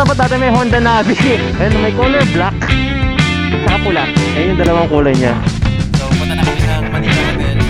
Tapat natin may Honda Navi. Ayun, may color black. Saka pula. Ayun yung dalawang kulay niya. So, punta na kami ng Manila Hotel.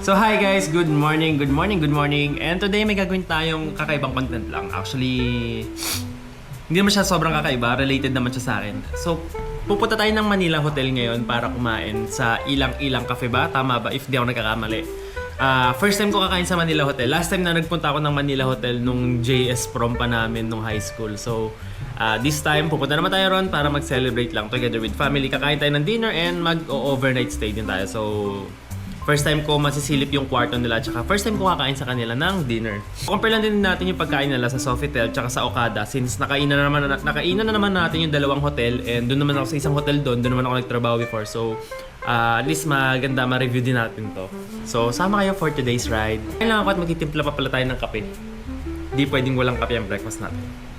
So hi guys, good morning, good morning, good morning. And today may gagawin tayong kakaibang content lang. Actually, hindi naman siya sobrang kakaiba, related naman siya sa akin. So, pupunta tayo ng Manila Hotel ngayon para kumain sa Ilang-Ilang Cafe ba? Tama ba? If di ako nagkakamali. Ah, first time ko kakain sa Manila Hotel. Last time na nagpunta ako ng Manila Hotel nung JS prom pa namin nung high school. So, ah, this time pupunta naman tayo ron para mag-celebrate lang together with family. Kakain tayo ng dinner and mag-overnight stay din tayo. So, First time ko masisilip yung kwarto nila tsaka first time ko kakain sa kanila ng dinner. Compare lang din natin yung pagkain nila sa Sofitel tsaka sa Okada since nakainan na naman nakainan na naman natin yung dalawang hotel and doon naman ako sa isang hotel doon, doon naman ako nagtrabaho before. So ah, at least maganda ma-review din natin to. So sama kayo for today's ride. Kailangan ko at magtitimpla pa pala tayo ng kape. Di pwedeng walang kape ang breakfast natin.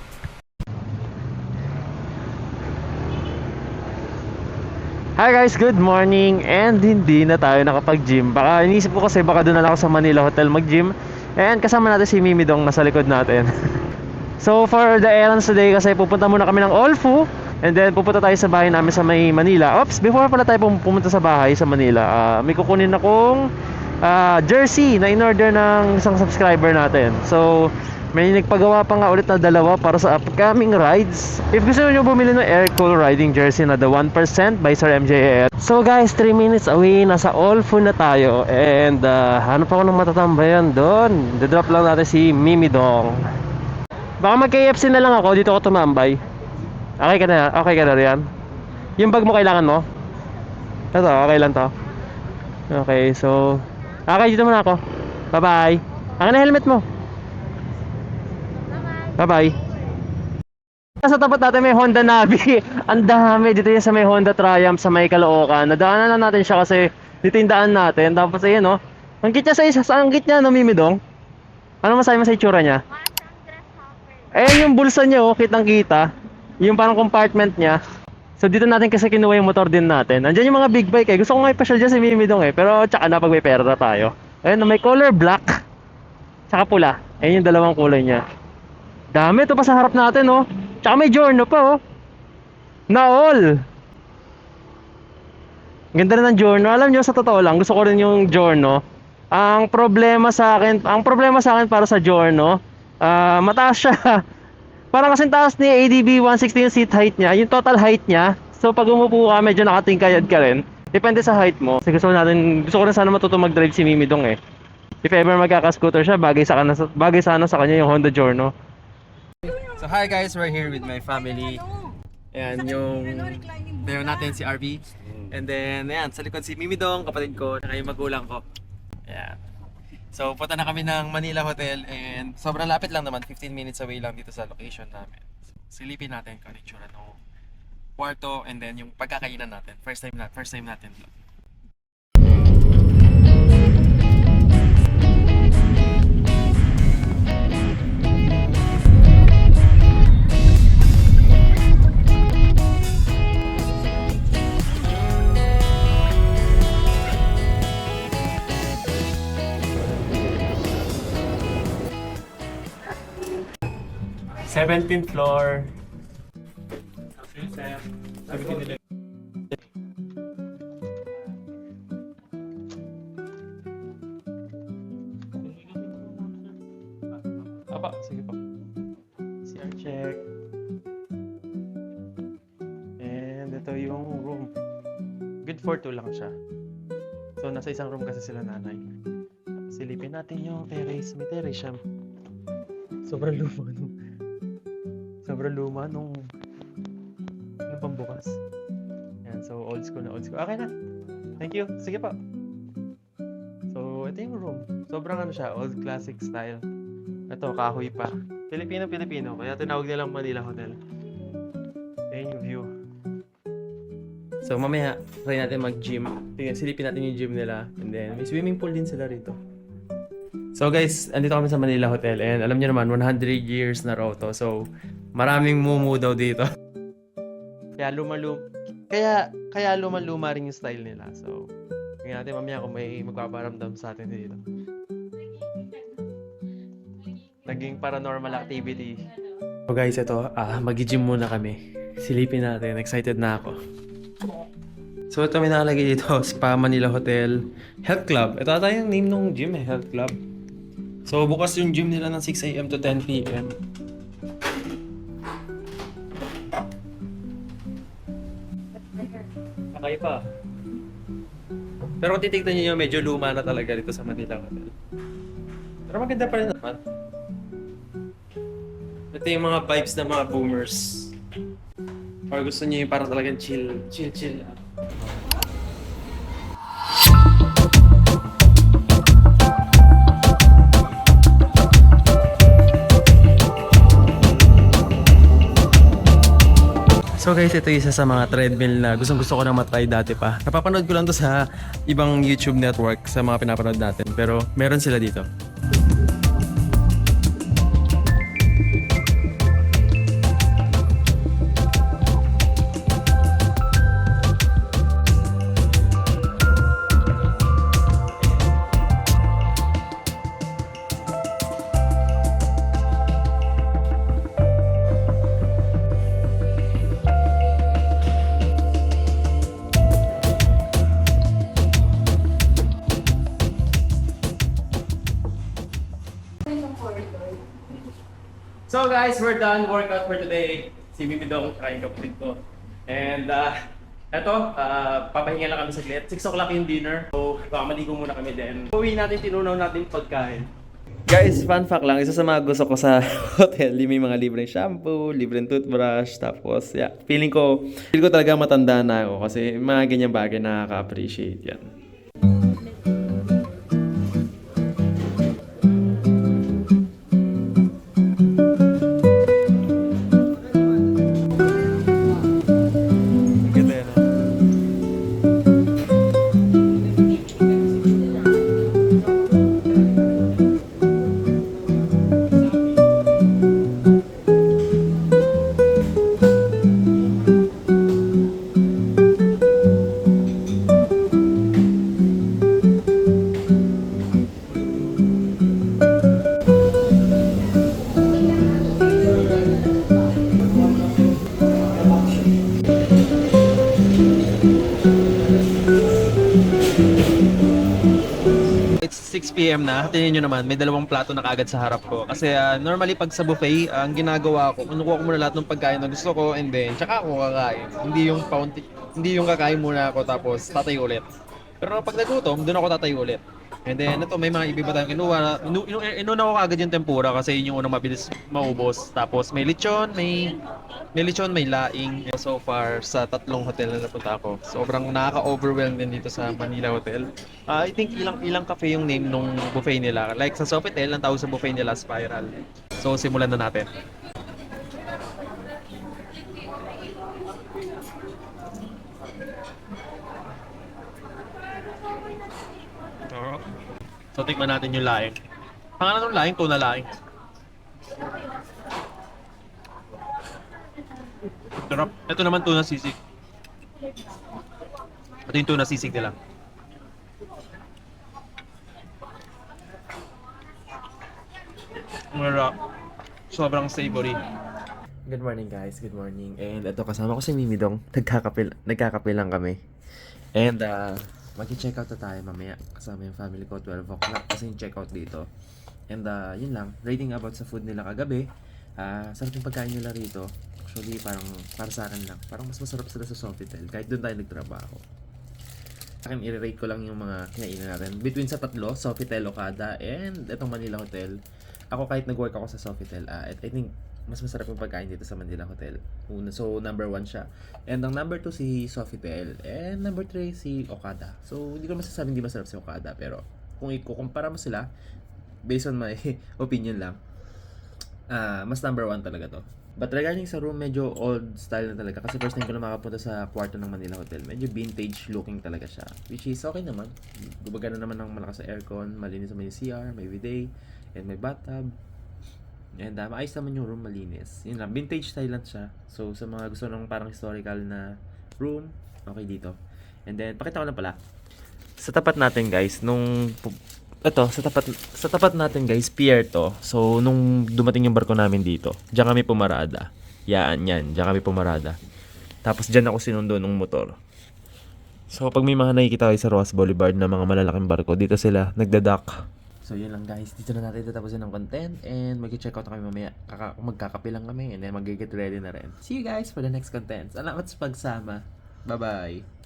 Hi guys, good morning and hindi na tayo nakapag-gym. Baka inisip ko kasi baka doon na ako sa Manila Hotel mag-gym. And kasama natin si Mimi Dong nasa likod natin. so for the errands today kasi pupunta muna kami ng Olfu and then pupunta tayo sa bahay namin sa may Manila. Oops, before pala tayo pum- pumunta sa bahay sa Manila, ah, may kukunin akong ah, jersey na in-order ng isang subscriber natin. So may nagpagawa pa nga ulit na dalawa para sa upcoming rides. If gusto nyo bumili ng air cool riding jersey na the 1% by Sir MJL. So guys, 3 minutes away, nasa All Food na tayo. And uh, hanap ako ng matatambayan doon. Didrop lang natin si Mimi Dong. Baka mag-KFC na lang ako, dito ako tumambay. Okay ka na, okay ka na riyan? Yung bag mo kailangan mo? Ito, okay lang to. Okay, so... Okay, dito muna ako. Bye-bye. Akin na helmet mo. Bye-bye. Sa tapat natin may Honda Navi. Ang dami dito yan sa may Honda Triumph sa may Caloocan. Nadaanan na natin siya kasi dito yung daan natin. Tapos ayan oh. Ang cute niya sa isa, sa ang cute niya namimidong. Ano masabi mo sa itsura niya? Ayan yung bulsa niya oh, kitang kita. Yung parang compartment niya. So dito natin kasi kinuha yung motor din natin. Andiyan yung mga big bike eh. Gusto ko nga ipasyal dyan si Mimidong eh. Pero tsaka na pag may pera tayo. Ayan, may color black. Tsaka pula. Ayan yung dalawang kulay niya. Dami ito pa sa harap natin oh. Tsaka may giorno pa oh. Na all. Ganda rin ng Giorno. Alam nyo, sa totoo lang, gusto ko rin yung Giorno. Ang problema sa akin, ang problema sa akin para sa Giorno, ah, mataas siya. Parang kasing taas ni ADB 160 yung seat height niya, yung total height niya. So pag umupo ka, medyo nakatingkayad ka rin. Depende sa height mo. Kasi gusto natin, gusto ko rin sana matuto mag-drive si Mimi Dong eh. If ever magkaka-scooter siya, bagay sa kana bagay sana sa kanya yung Honda Giorno. So hi guys, we're here with my family. Ayan yung meron natin si RV. And then ayan, sa likod si Mimi Dong, kapatid ko, at yung magulang ko. Ayan. So punta na kami ng Manila Hotel and sobrang lapit lang naman, 15 minutes away lang dito sa location namin. Silipin natin kung ano yung kwarto and then yung pagkakainan natin. First time na, first time natin doon. 17th floor. Aba, sige po. CR check. And ito yung room. Good for two lang siya. So, nasa isang room kasi sila nanay. Silipin natin yung terrace. May terrace siya. Sobrang lumo. Sobrang luma nung... Ano pang bukas. Yan, so old school na old school. Okay na. Thank you. Sige po. So, ito yung room. Sobrang ano siya, old classic style. Ito, kahoy pa. Pilipino-Pilipino, kaya tinawag nilang Manila Hotel. Ayan yung view. So, mamaya, try natin mag-gym. Tingnan, silipin natin yung gym nila. And then, may swimming pool din sila rito. So guys, andito kami sa Manila Hotel and alam niyo naman, 100 years na raw to. So, maraming mumu daw dito. Kaya lumalum kaya kaya lumaluma rin yung style nila. So, tingnan natin mamaya kung may magpaparamdam sa atin dito. Naging paranormal activity. So guys, ito, ah, mag-gym muna kami. Silipin natin, excited na ako. So ito may nakalagay dito, Spa Manila Hotel Health Club. Ito ata yung name ng gym eh, Health Club. So bukas yung gym nila ng 6 a.m. to 10 p.m. Kakay pa. Pero kung titignan niyo medyo luma na talaga dito sa Manila Hotel. Pero maganda pa rin naman. Ito yung mga vibes ng mga boomers. Or gusto niyo yung parang talagang chill, chill, chill. lang. So guys, ito isa sa mga treadmill na gustong gusto ko na matry dati pa. Napapanood ko lang to sa ibang YouTube network sa mga pinapanood natin. Pero meron sila dito. Guys, we're done workout for today. Si Mimi Dong, yung kapatid ko. And uh, eto, uh, papahinga lang kami saglit. 6 o'clock yung dinner. So, baka maligo muna kami din. Uwi natin, tinunaw natin pagkain. Guys, fun fact lang, isa sa mga gusto ko sa hotel, may mga libreng shampoo, libreng toothbrush, tapos, yeah, feeling ko, feeling ko talaga matanda na ako kasi mga ganyang bagay nakaka-appreciate yan, 3pm na, tingnan nyo naman, may dalawang plato na kagad sa harap ko. Kasi ah, normally pag sa buffet, ah, ang ginagawa ko, kinukuha ko muna lahat ng pagkain na gusto ko and then, tsaka ako kakain. Hindi yung paunti, hindi yung kakain muna ako tapos tatayo ulit. Pero pag nagutom, doon ako tatayo ulit. And then, ito, may mga iba pa tayong kinuha. Inu, inu, inuna ko kagad yung tempura kasi yun yung unang mabilis maubos. Tapos may lechon, may may lechon, may laing. So far, sa tatlong hotel na napunta ako, sobrang nakaka-overwhelm din dito sa Manila Hotel. Ah, I think ilang ilang cafe yung name nung buffet nila. Like sa Sofitel, ang tawag sa buffet nila, Spiral. So, simulan na natin. So, tikman natin yung laing. Pangalan ng laing, tuna laing. Sarap. Ito naman tuna sisig. Ito yung tuna sisig nila. Marap. Sobrang savory. Good morning guys, good morning. And ito kasama ko si Mimi Dong. Nagkakapil, nagkakapil lang kami. And uh, mag-check out na tayo mamaya. Kasama yung family ko 12 o'clock kasi yung check out dito. And uh, yun lang, rating about sa food nila kagabi. Ah, sarap yung pagkain nila rito. Actually, parang para sa akin lang. Parang mas masarap sila sa Sofitel kahit doon tayo nagtrabaho. Akin, i-rate ko lang yung mga kinainan natin. Between sa tatlo, Sofitel, Okada, and itong Manila Hotel. Ako kahit nag-work ako sa Sofitel, I I think mas masarap yung pagkain dito sa Manila Hotel. So, number one siya. And ang number two si Sofitel. And number three si Okada. So, hindi ko masasabing hindi masarap si Okada. Pero, kung ikukumpara mo sila, based on my opinion lang, ah mas number one talaga to. But regarding sa room, medyo old style na talaga. Kasi first time ko na makapunta sa kwarto ng Manila Hotel. Medyo vintage looking talaga siya. Which is okay naman. Gumagana naman ng malakas sa aircon. Malinis naman yung CR, may bidet, and may bathtub. And uh, maayos naman yung room, malinis. Yun lang, vintage lang siya. So, sa mga gusto ng parang historical na room, okay dito. And then, pakita ko na pala. Sa tapat natin, guys, nung... Ito, sa tapat, sa tapat natin, guys, pier to. So, nung dumating yung barko namin dito, diyan kami pumarada. Yaan yan, diyan kami pumarada. Tapos, diyan ako sinundo ng motor. So, pag may mga nakikita kayo sa Roas Boulevard na mga malalaking barko, dito sila nagdadak. So, yun lang guys. Dito na natin tatapusin ng content and mag-check out kami mamaya. Kaka magkakape lang kami and then mag-get ready na rin. See you guys for the next content. Salamat sa pagsama. Bye-bye.